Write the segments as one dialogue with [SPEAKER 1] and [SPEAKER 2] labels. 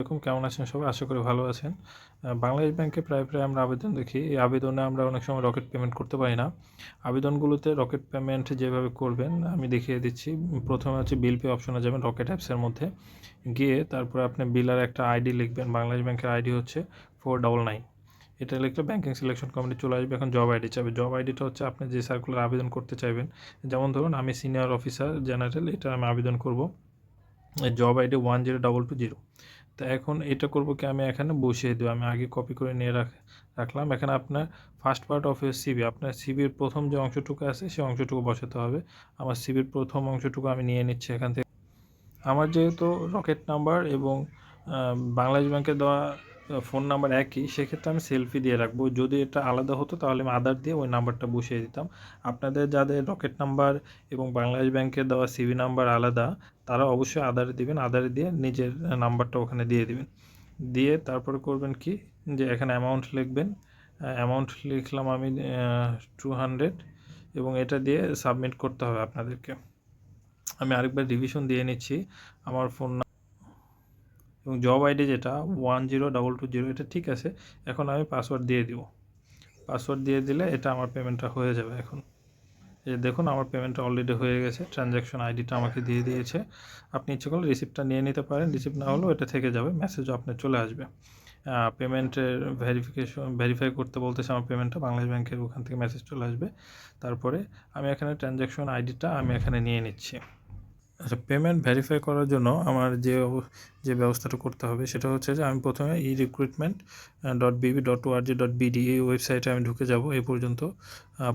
[SPEAKER 1] এরকম কেমন আছেন সবাই? আশা করি ভালো আছেন। বাংলাদেশ ব্যাংকে প্রায় প্রায় আমরা আবেদন দেখি। এই আবেদনে আমরা অনেক সময় রকেট পেমেন্ট করতে পারি না। আবেদনগুলোতে রকেট পেমেন্ট যেভাবে করবেন, আমি দেখিয়ে দিচ্ছি। প্রথমে হচ্ছে বিল পে অপশনে যাবেন রকেট অ্যাপসের মধ্যে। গিয়ে তারপরে আপনি বিলার একটা আইডি লিখবেন। বাংলাদেশ ব্যাংকের আইডি হচ্ছে ফোর ডবল নাইন। এটা লিখলে ব্যাংকিং সিলেকশন কমিটি চলে আসবে। এখন জব আইডি চাইবে জব আইডিটা হচ্ছে আপনি যে সার্কুলার আবেদন করতে চাইবেন। যেমন ধরুন, আমি সিনিয়র অফিসার জেনারেল এটা আমি আবেদন করব। Job ID one zero double two zero. তা এখন এটা করব কি আমি এখানে বসিয়ে দেবো, আমি আগে কপি করে নিয়ে রাখ, রাখলাম। এখানে আপনার ফার্স্ট পার্ট অফ এর সিবি আপনার সিবির প্রথম যে অংশটুকু আছে সেই অংশটুকু বসাতে হবে। আমার সিবির প্রথম অংশটুকু আমি নিয়ে নিচ্ছি এখান থেকে। আমার যেহেতু রকেট নাম্বার এবং বাংলাদেশ ব্যাংকের দেওয়া ফোন নাম্বার একই। সেক্ষেত্রে আমি সেলফি দিয়ে রাখব। যদি এটা আলাদা হতো, তাহলে আমি আধার দিয়ে ওই নাম্বারটা বসিয়ে দিতাম। আপনাদের যাদের রকেট নাম্বার এবং বাংলাদেশ ব্যাংকের দেওয়া সিভি নাম্বার আলাদা, তারা অবশ্যই আধারে দিবেন। আধারে দিয়ে নিজের নাম্বারটা ওখানে দিয়ে দিবেন। দিয়ে তারপরে করবেন কি? যে এখানে অ্যামাউন্ট লিখবেন। অ্যামাউন্ট লিখলাম আমি টু হান্ড্রেড এবং এটা দিয়ে সাবমিট করতে হবে আপনাদেরকে। আমি আরেকবার রিভিশন দিয়ে নিচ্ছি। আমার ফোন এবং জব আইডি যেটা one zero double two zero এটা ঠিক আছে। এখন আমি পাসওয়ার্ড দিয়ে দিব। পাসওয়ার্ড দিয়ে দিলে এটা আমার পেমেন্টটা হয়ে যাবে এখন। এই দেখুন, আমার পেমেন্টটা অলরেডি হয়ে গেছে। ট্রানজ্যাকশন আইডিটা আমাকে দিয়ে দিয়েছে। আপনি ইচ্ছে করলে রিসিপ্টটা নিয়ে নিতে পারেন। রিসিপ্ট না হলেও এটা থেকে যাবে। মেসেজও আপনার চলে আসবে। পেমেন্টের ভেরিফিকেশন ভেরিফাই করতে বলতেছে আমার পেমেন্টটা বাংলাদেশ ব্যাংকের ওখান থেকে মেসেজ চলে আসবে। তারপরে আমি এখানে ট্রানজ্যাকশন আইডিটা আমি এখানে নিয়ে নিচ্ছি। আচ্ছা পেমেন্ট ভেরিফাই করার জন্য আমার যে যে ব্যবস্থাটা করতে হবে সেটা হচ্ছে যে আমি প্রথমে e recruitment dot BB dot ORG dot BD এই ওয়েবসাইটে আমি ঢুকে যাব এই পর্যন্ত।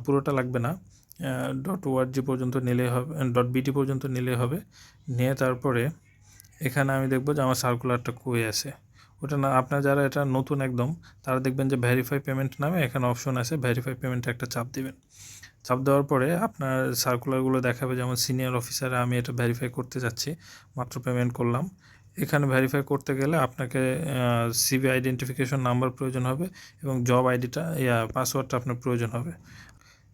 [SPEAKER 1] পুরোটা লাগবে না। ডট ওআরজি পর্যন্ত নিলে হবে ডট বিডি পর্যন্ত নিলে হবে। নিয়ে তারপরে এখানে আমি দেখব যে আমার সার্কুলারটা কই আছে। ওটা না, আপনার যারা এটা নতুন একদম, তারা দেখবেন যে ভেরিফাই পেমেন্ট নামে এখানে অপশন আছে ভেরিফাই পেমেন্টে একটা চাপ দিবেন। চাপ দেওয়ার পরে আপনার সার্কুলারগুলো দেখাবে। যেমন সিনিয়র অফিসারে আমি এটা ভেরিফাই করতে যাচ্ছি, মাত্র পেমেন্ট করলাম। এখানে ভেরিফাই করতে গেলে আপনাকে সিবি আইডেন্টিফিকেশন নাম্বার প্রয়োজন হবে এবং জব আইডিটা ইয়া পাসওয়ার্ডটা আপনার প্রয়োজন হবে।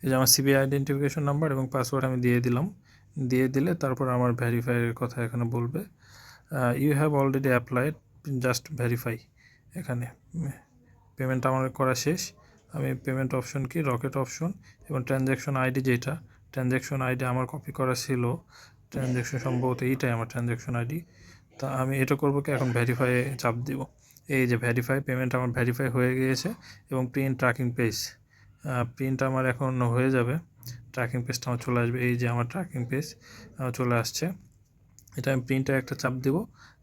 [SPEAKER 1] এই যে আমার সিবি আইডেন্টিফিকেশন নাম্বার এবং পাসওয়ার্ড আমি দিয়ে দিলাম। দিয়ে দিলে তারপর আমার ভেরিফাইয়ের কথা এখানে বলবে। You have already applied just verify এখানে। পেমেন্ট আমার করা শেষ। আমি পেমেন্ট অপশন কি? রকেট অপশন এবং ট্রানজ্যাকশন আইডি যেটা ট্রানজ্যাকশন আইডি আমার কপি করা ছিল। ট্রানজ্যাকশন সম্ভবত এইটাই আমার ট্রানজ্যাকশন আইডি তা আমি এটা করব কি? এখন ভেরিফাই চাপ দিব। এই যে ভেরিফাই পেমেন্ট আমার ভেরিফাই হয়ে গিয়েছে এবং প্রিন্ট ট্র্যাকিং পেজ প্রিন্ট আমার এখন হয়ে যাবে। ট্র্যাকিং পেজটা আমার চলে আসবে। এই যে আমার ট্র্যাকিং পেজ চলে আসছে। এটা আমি প্রিন্টে একটা চাপ দেব।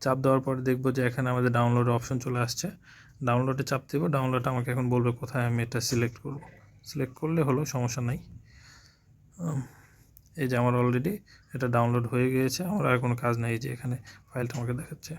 [SPEAKER 1] চাপ দেওয়ার পরে দেখব যে এখানে আমাদের ডাউনলোড অপশন চলে আসছে। ডাউনলোডে চাপ দেবো ডাউনলোড আমাকে এখন বলবে কোথায় আমি এটা সিলেক্ট করব। সিলেক্ট করলে হলো, সমস্যা নাই। এই যে আমার অলরেডি এটা ডাউনলোড হয়ে গিয়েছে, আমার আর কোনো কাজ নেই যে এখানে ফাইলটা আমাকে দেখাচ্ছে।